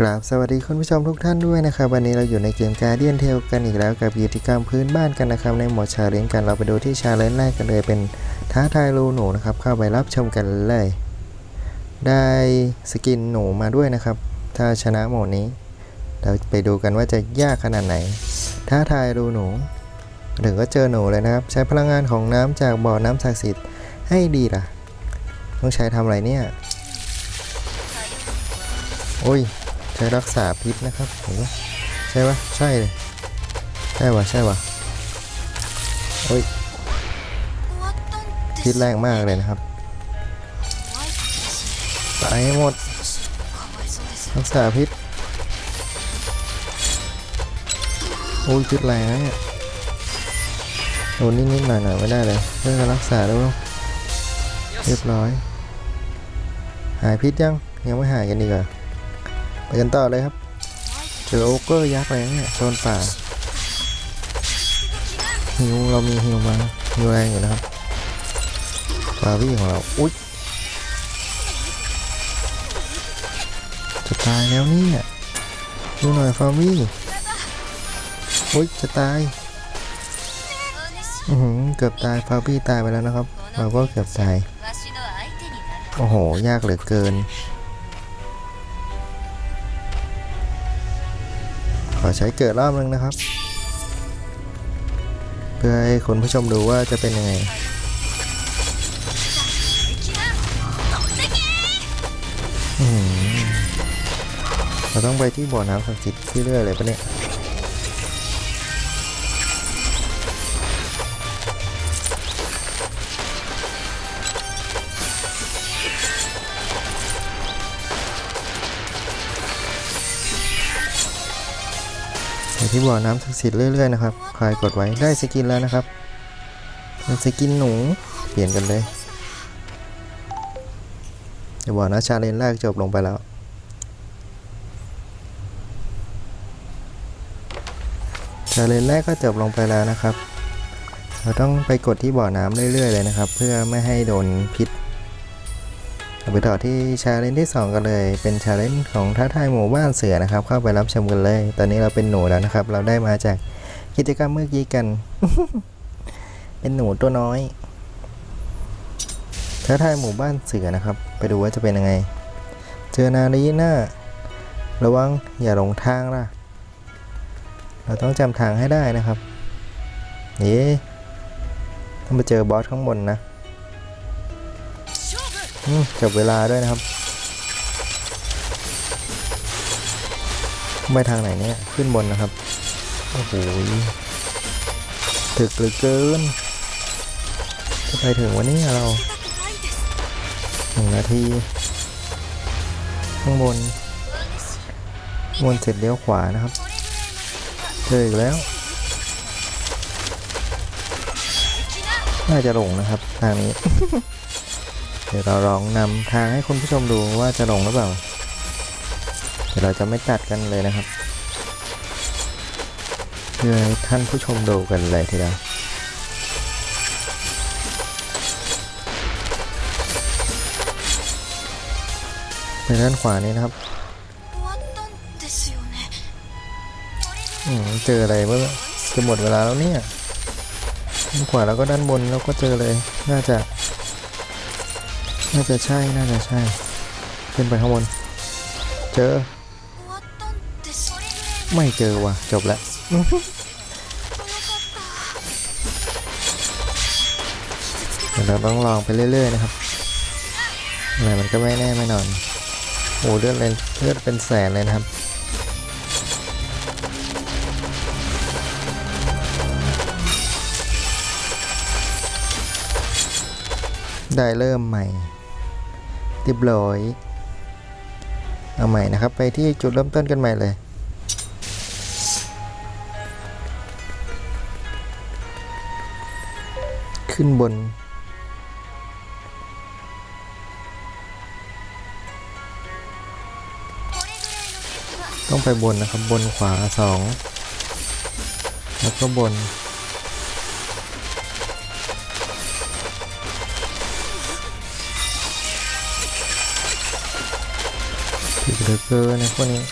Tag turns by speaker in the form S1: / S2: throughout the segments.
S1: กราบสวัสดีคุณผู้ชมทุกท่านด้วยนะครับวันนี้เราอยู่ในเกมการเดียนเทลกันอีกแล้วกับกิจกรรมพื้นบ้านกันนะครับในหมวดชาเลนจ์กันเราไปดูที่ชาเลนจ์แรกกันเลยเป็นท้าทายรูหนูนะครับเข้าไปรับชมกันเลย ได้สกินหนูมาด้วยนะครับ ถ้าชนะโหมดนี้ เราไปดูกันว่าจะยากขนาดไหน ท้าทายรูหนูถึงก็เจอหนูเลยนะครับ ใช้พลังงานของน้ำจากบ่อน้ำศักดิ์สิทธิ์ให้ดีล่ะ ต้องใช้ทำอะไรเนี่ยโอ้ย ใช้รักษาพิษนะครับเห็นปะใช่ปะใช่เลยใช่วะใช่วะโอ้ยพิษแรงมากเลยนะครับตายให้หมดรักษาพิษโอ้ยพิษแรงนะเนี่ยโดนนิดๆหน่อยๆไม่ได้เลยเพื่อรักษาแล้วเรียบร้อย หายพิษยังยังไม่หายกันดีกว่า ไปกันต่อเลยครับ เจอโอเกอร์ยักษ์อะไรเนี่ยโซนป่าฮิวเรามีฮิวมาฮิวแรงอยู่นะครับฟาวี่ของเรา อุ๊ยจะตายแล้วเนี่ยดูหน่อยฟาวี่อุ๊ยจะตายอือเกือบตายฟาวี่ตายไปแล้วนะครับ เราก็เกือบตาย โอ้โห ยากเหลือเกิน ขอใช้เกิดรอบนึงนะครับ เพื่อให้คุณผู้ชมดูว่าจะเป็นยังไงเราต้องไปที่บ่อน้ำศักดิ์สิทธิ์ที่เรื่อยเลยปะเนี่ย ไปที่บ่อน้ำศักดิ์สิทธิ์เรื่อยๆนะครับคอยกดไว้ได้สกินแล้วนะครับเป็นสกินหนูเปลี่ยนกันเลยเดี๋ยวบอกนะชาเลนจ์แรกจบลงไปแล้วชาเลนจ์แรกก็จบลงไปแล้วนะครับ เราต้องไปกดที่บ่อน้ำเรื่อยๆเลยนะครับ เพื่อไม่ให้โดนพิษ ไปต่อที่ชาเลนจ์ที่ 2 กันเลย เป็นชาเลนจ์ของท้าทายหมู่บ้านเสือนะครับ เข้าไปรับชมกันเลย ตอนนี้เราเป็นหนูแล้วนะครับ เราได้มาจากกิจกรรมเมื่อกี้กัน เป็นหนูตัวน้อยท้าทายหมู่บ้านเสือนะครับ ไปดูว่าจะเป็นยังไง เจอนาลีน่าระวังอย่าหลงทางล่ะ เราต้องจำทางให้ได้นะครับ นี่ต้องไปเจอบอสข้างบนนะ จับเวลาด้วยนะครับไปทางไหนเนี่ยขึ้นบนนะครับ โอ้โหถึกเหลือเกินจะไปถึงวันนี้เราหนึ่งนาที ข้างบนข้างบนเสร็จเลี้ยวขวานะครับ เจออีกแล้ว น่าจะหลงนะครับ ทางนี้ เดี๋ยวเราลองนำทางให้คุณผู้ชมดูว่าจะหลงหรือเปล่า เดี๋ยวเราจะไม่ตัดกันเลยนะครับ เพื่อให้ท่านผู้ชมดูกันเลยทีเดียวไปด้านขวานี้นะครับอืมเจออะไรเมื่อจะหมดเวลาแล้วเนี่ยด้านขวาแล้วก็ด้านบนแล้วก็เจอเลย น่าจะ น่าจะใช่ น่าจะใช่ ขึ้นไปข้างบน เจอ ไม่เจอว่ะ จบแล้วเดี๋ยวเราต้องลองไปเรื่อยๆนะครับอะไรมันก็ไม่แน่ไม่นอน โอ้เลือดเลยเลือดเป็นแสนเลยนะครับได้เริ่มใหม่ เรียบร้อย เอาใหม่นะครับ ไปที่จุดเริ่มต้นกันใหม่เลย ขึ้นบน ต้องไปบนนะครับ บนขวาสองแล้วก็บน เหลือเกินนพวกนี้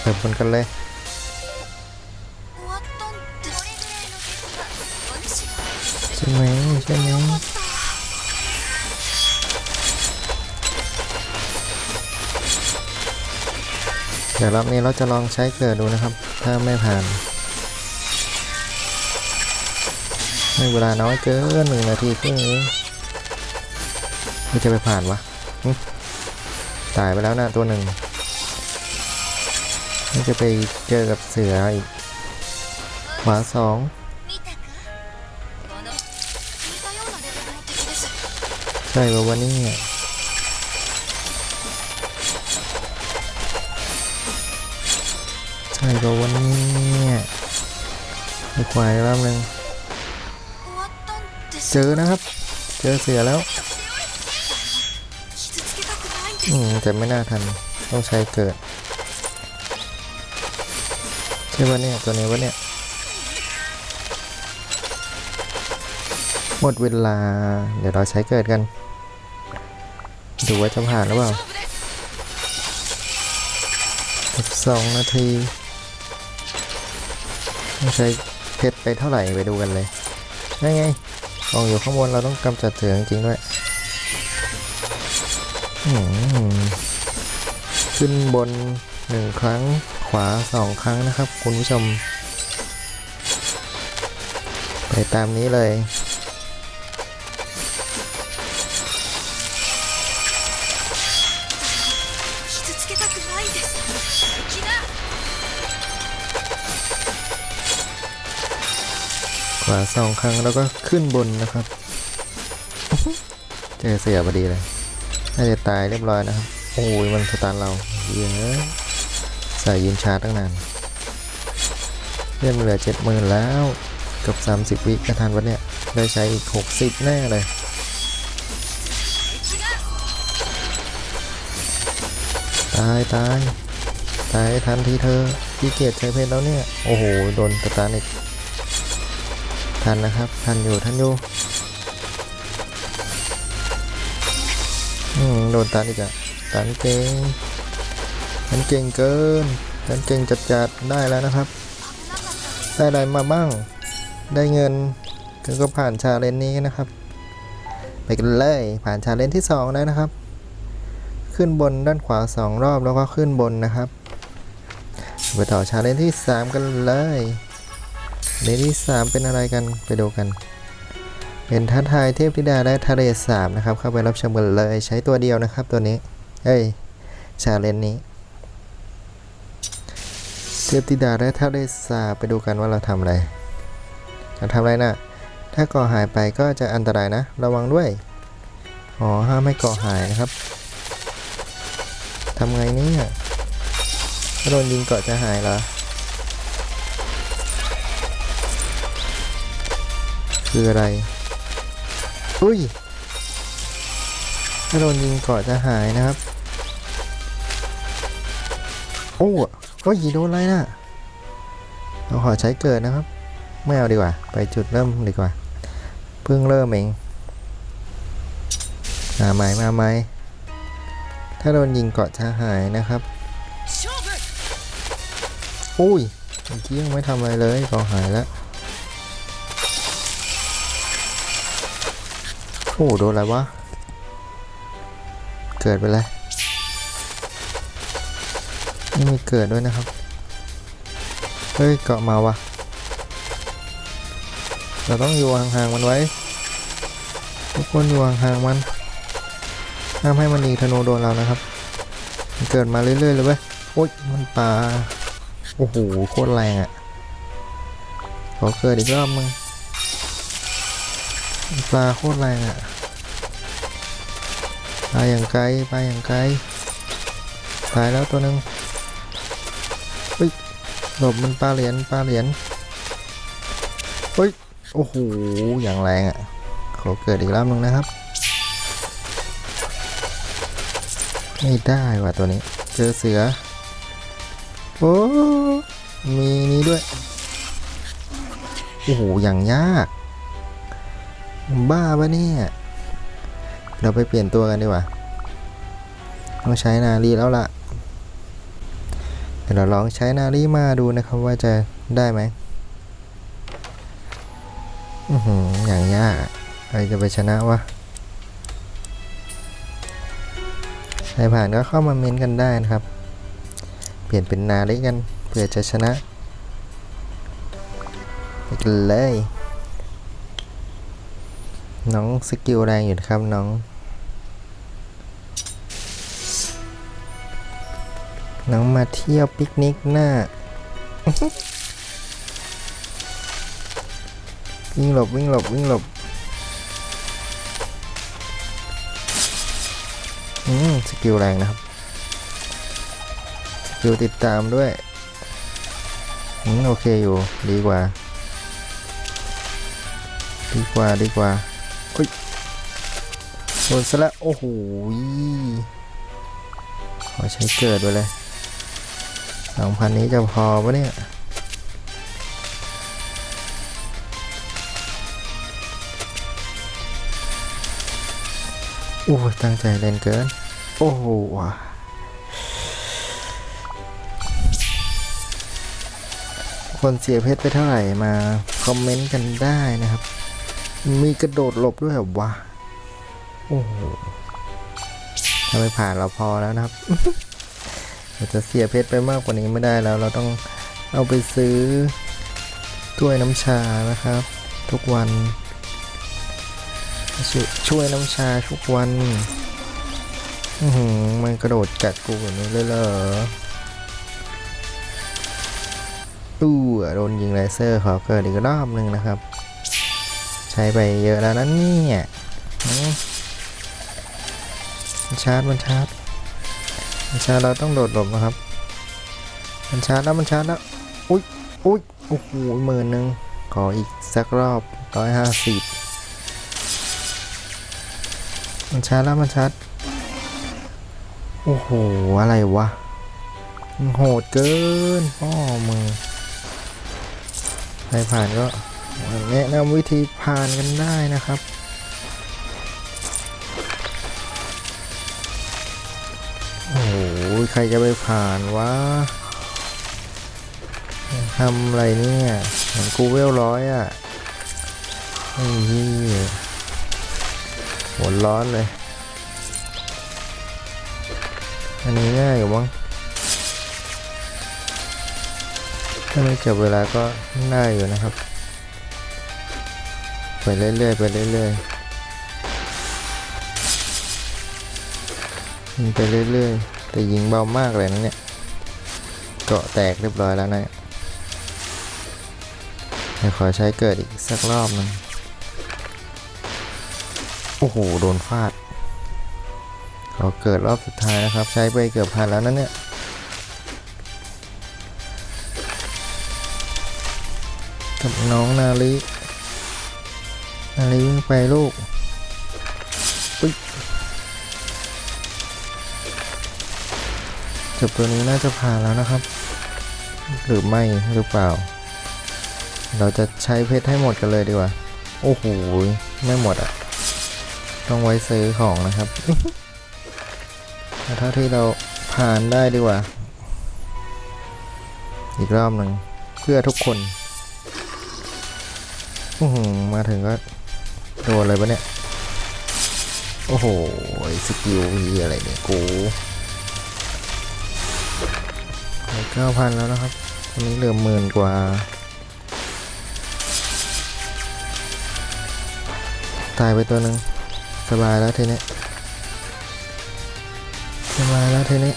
S1: เติมบนกันเลยใช่ไหมใช่ไหมเดี๋ยวรอบนี้เราจะลองใช้เกิดดูนะครับ ถ้าไม่ผ่าน ให้เวลาน้อยเกินหนึ่งนาทีครึ่งไม่จะไปผ่านวะตายไปแล้วนะตัวหนึ่งไม่จะไปเจอกับเสืออีกหมาสองใช่ป่าววันนี้ใช่ป่ววันนี้เนี่ยไม่ควายรอบหนึ่ง เจอนะครับ เจอเสือแล้วอืมแต่ไม่น่าทันต้องใช้เกิดใช่ปะเนี่ยตัวนี้วะเนี่ยหมดเวลา เดี๋ยวเราใช้เกิดกัน ดูว่าจะผ่านหรือเปล่าสองนาทีต้องใช้เพชรไปเท่าไหร่ไปดูกันเลยยังไง กองอยู่ข้างบนเราต้องกำจัดเถื่อนจริงด้วยขึ้นบนหนึ่งครั้งขวาสองครั้งนะครับ คุณผู้ชม ไปตามนี้เลย วาสองครั้งแล้วก็ขึ้นบนนะครับ เจอเสียพอดีเลย น่าจะตายเรียบร้อยนะครับ โอ้ยมันสตาร์เราเยอะใส่ยืนชาร์จตั้งนานเลื่อนเหลือเจ็ดหมื่นแล้วกับ 30 วิกระทันวันเนี้ยได้ใช้อีก 60 แน่เลยตายตายตายทันทีเธอพี่เกียรติใช้เพชรแล้วเนี่ย โอ้โห โดนสตาร์อีก ทันนะครับ ทันอยู่ทันอยู่โดนตันอีกอะตันเก่งตันเก่งเกินตันเก่งจัดจัดได้แล้วนะครับ ได้อะไรมาบ้าง ได้เงินก็ผ่านชาเลนจ์นี้นะครับ ไปกันเลยผ่านชาเลนจ์ที่2ได้นะครับ ขึ้นบนด้านขวา 2 รอบแล้วก็ขึ้นบนนะครับ ไปต่อชาเลนจ์ที่ 3 กันเลย เลนจ์ที่3เป็นอะไรกันไปดูกัน เป็นท้าทายเทพธิดาและทะเลสาบนะครับ เข้าไปรับชมกันเลยใช้ตัวเดียวนะครับตัวนี้ เอ้ยชาเลนนี้ เทพธิดาและทะเลสาบไปดูกันว่าเราทำอะไรเราทำอะไรนะถ้าก่อหายไปก็จะอันตรายนะ ระวังด้วยอ๋อห้ามไม่ก่อหายนะครับทำไงเนี่ยโดนยิงเกาะจะหายเหรอ คืออะไร อุ้ย ถ้าโดนยิงเกาะจะหายนะครับ โอ้โอ้ยโดนอะไรน่ะเราขอใช้เกิดนะครับ ไม่เอาดีกว่า ไปจุดเริ่มดีกว่า เพิ่งเริ่มเอง มาไหมมาไหม ถ้าโดนยิงเกาะจะหายนะครับ
S2: 勝負
S1: อุ้ยเมื่อกี้ยังไม่ทำอะไรเลยเกาะหายแล้ว อ้โดนอะไรวะ เกิดไปแล้วนี่มีเกิดด้วยนะครับ เฮ้ย เกาะมาวะเราต้องอยู่ห่างๆมันไว้ ทุกคนอยู่ห่างๆมันห้ามให้มันยิงธนูโดนเรานะครับ มันเกิดมาเรื่อยๆเลยเว้ย โอ๊ย มันปลา โอ้โห โคตรแรงอะ่ะ ขอเกิดอีกรอบมึงปลาโคตรแรงอะ่ะ ไปอย่างไกลไปอย่างไกลตายแล้วตัวหนึ่งเฮ้ยหลบมันปลาเหรียญปลาเหรียญเฮ้ยโอ้โหอย่างแรงอะ่ะขอเกิดอีกรอบนึงนะครับ ไม่ได้ว่ะตัวนี้ เจอเสือโอ้มีนี้ด้วยโอ้โหอย่างยากบ้าปะเนี่ย เราไปเปลี่ยนตัวกันดีกว่า ต้องใช้นารีแล้วล่ะ เดี๋ยวเราลองใช้นารีมาดูนะครับว่าจะได้ไหมอือหืออย่างยากใครจะไปชนะวะใครผ่านก็เข้ามาเมนกันได้นะครับ เปลี่ยนเป็นนารีกันเพื่อจะชนะไปกันเลย น้องสกิลแรงอยู่นะครับน้อง น้องมาเที่ยวปิกนิกหน้าวิ่งหลบวิ่งหลบวิ่งหลบอืมสกิลแรงนะครับ สกิลติดตามด้วยอืมโอเคอยู่ดีกว่า ดีกว่าดีกว่าเฮ้ยโดนซะแล้วโอ้โหขอใช้เกิดไปเลย องพันนี้จะพอปะเนี่ยโอ้ยตั้งใจเล่นเกิน โอ้โหคนเสียเพชรไปเท่าไหร่มาคอมเมนต์กันได้นะครับ มีกระโดดหลบด้วยเหรอวะโอ้โหถ้าไม่ผ่านเราพอแล้วนะครับ เราจะเสียเพชรไปมากกว่านี้ไม่ได้แล้ว เราต้องเอาไปซื้อถ้วยน้ำชานะครับ ทุกวันชช่วยน้ำชาทุกวันอือหืมันกระโดดกัดกูแบบนี้เลยเหรอตู้โดนยิงเลเซอร์ขอเกิดอีกรอบหนึ่งนะครับ ใช้ไปเยอะแล้วนะเนี่ยมันชาร์จมันชาร์จ มันช้าเราต้องโดดหลบนะครับ มันช้าแล้วมันช้าแล้ว อุ้ยอุ้ยโอ้โหหมื่นหนึ่งขออีกสักรอบร้อยห้าสิบมันช้าแล้วมันชาร์จโอ้โห อะไรวะมันโหดเกินพ่อมึงใครผ่านก็แนะนำวิธีผ่านกันได้นะครับ ใครจะไปผ่านวะทำอะไรเนี่ยเหมือนกูเวลร้อยอะไอ้เหี้ยหัวร้อนเลย อันนี้ง่ายอยู่มั้งถ้าไม่จับเวลาก็น่ายอยู่นะครับ ไปเรื่อยๆไปเรื่อยๆไปเรื่อยๆ แต่ยิงเบามากเลยนะเนี่ยเกาะแตกเรียบร้อยแล้วนะเดี๋ยวขอใช้เกิดอีกสักรอบนึงโอ้โห โดนฟาดขอเกิดรอบสุดท้ายนะครับ ใช้ไปเกือบพันแล้วนะเนี่ยกับน้องนาลินาลิวิ่งไปลูก จบตัวนี้น่าจะผ่านแล้วนะครับ หรือไม่หรือเปล่า เราจะใช้เพชรให้หมดกันเลยดีกว่า โอ้โหไม่หมดอะ ต้องไว้ซื้อของนะครับเท่าที่เราผ่านได้ดีกว่า อีกรอบหนึ่งเพื่อทุกคนอื้มาถึงก็โดนเลยปะเนี่ย โอ้โห สกิลมีอะไรเนี่ยกู เก้าพันแล้วนะครับตอนนี้เหลือหมื่นกว่า ตายไปตัวหนึ่งสบายแล้วทีนี้สบายแล้วทีนี้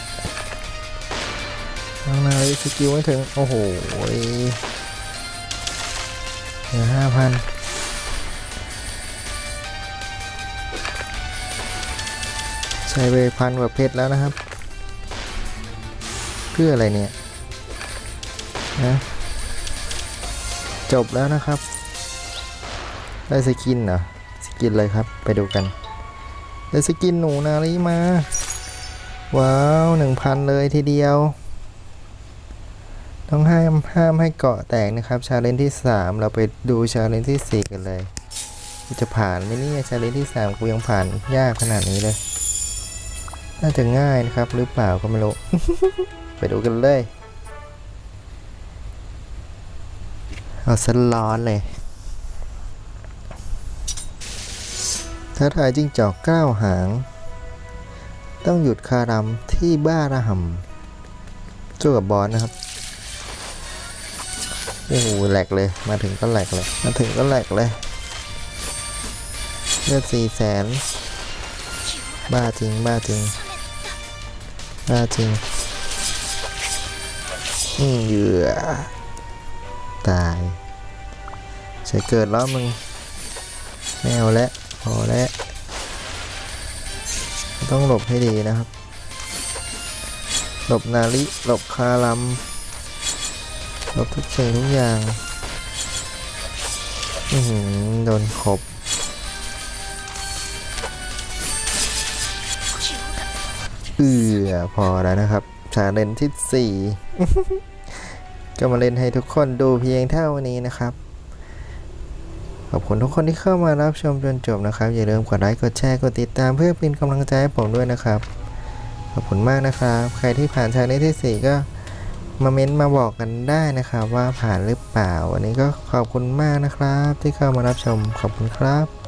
S1: น้งนายสกิลไม่ถึง โอ้โหเหลือห้าพันใช้ไปพันกว่าเพชรแล้วนะครับ เพื่ออะไรเนี่ยนะจบแล้วนะครับ ได้สกินเหรอสกินเลยครับ ไปดูกัน ได้สกินหนูนาลีมา ว้าวหนึ่งพันเลยทีเดียว ต้องห้ามห้ามให้เกาะแตกนะครับชาเลนจ์ที่ 3 เราไปดูชาเลนจ์ที่ 4 กันเลยจะผ่านไหมเนี่ยชาเลนจ์ที่ 3 กูยังผ่านยากขนาดนี้เลย น่าจะง่ายนะครับ หรือเปล่าก็ไม่รู้ ไปดูกันเลย เอาสันร้อนเลยท้าทายจิ้งจอกเก้าวหาง ต้องหยุดคารมที่บ้าระห่ำสู้กับบอสนะครับโอ้โหแหลกเลย มาถึงก็แหลกเลย มาถึงก็แหลกเลยเลือดสี่แสนบ้าจริง บ้าจริง บ้าจริง เหยื่อตาย ใช้เกิดแล้วมึงแมวและพอแล้ว ต้องหลบให้ดีนะครับ หลบนาลิหลบคาลัมหลบทุกสิ่งทุกอย่างอือโดนขบเอือพอแล้วนะครับ ชาเลนที่ 4 ก็มาเล่นให้ทุกคนดูเพียงเท่านี้นะครับ ขอบคุณทุกคนที่เข้ามารับชมจนจบนะครับ อย่าลืมกดไลค์กดแชร์กดติดตามเพื่อเป็นกำลังใจให้ผมด้วยนะครับ ขอบคุณมากนะครับ ใครที่ผ่านชาเลนที่ 4 ก็มาเม้นต์มาบอกกันได้นะครับว่าผ่านหรือเปล่า วันนี้ก็ขอบคุณมากนะครับ ที่เข้ามารับชมขอบคุณครับ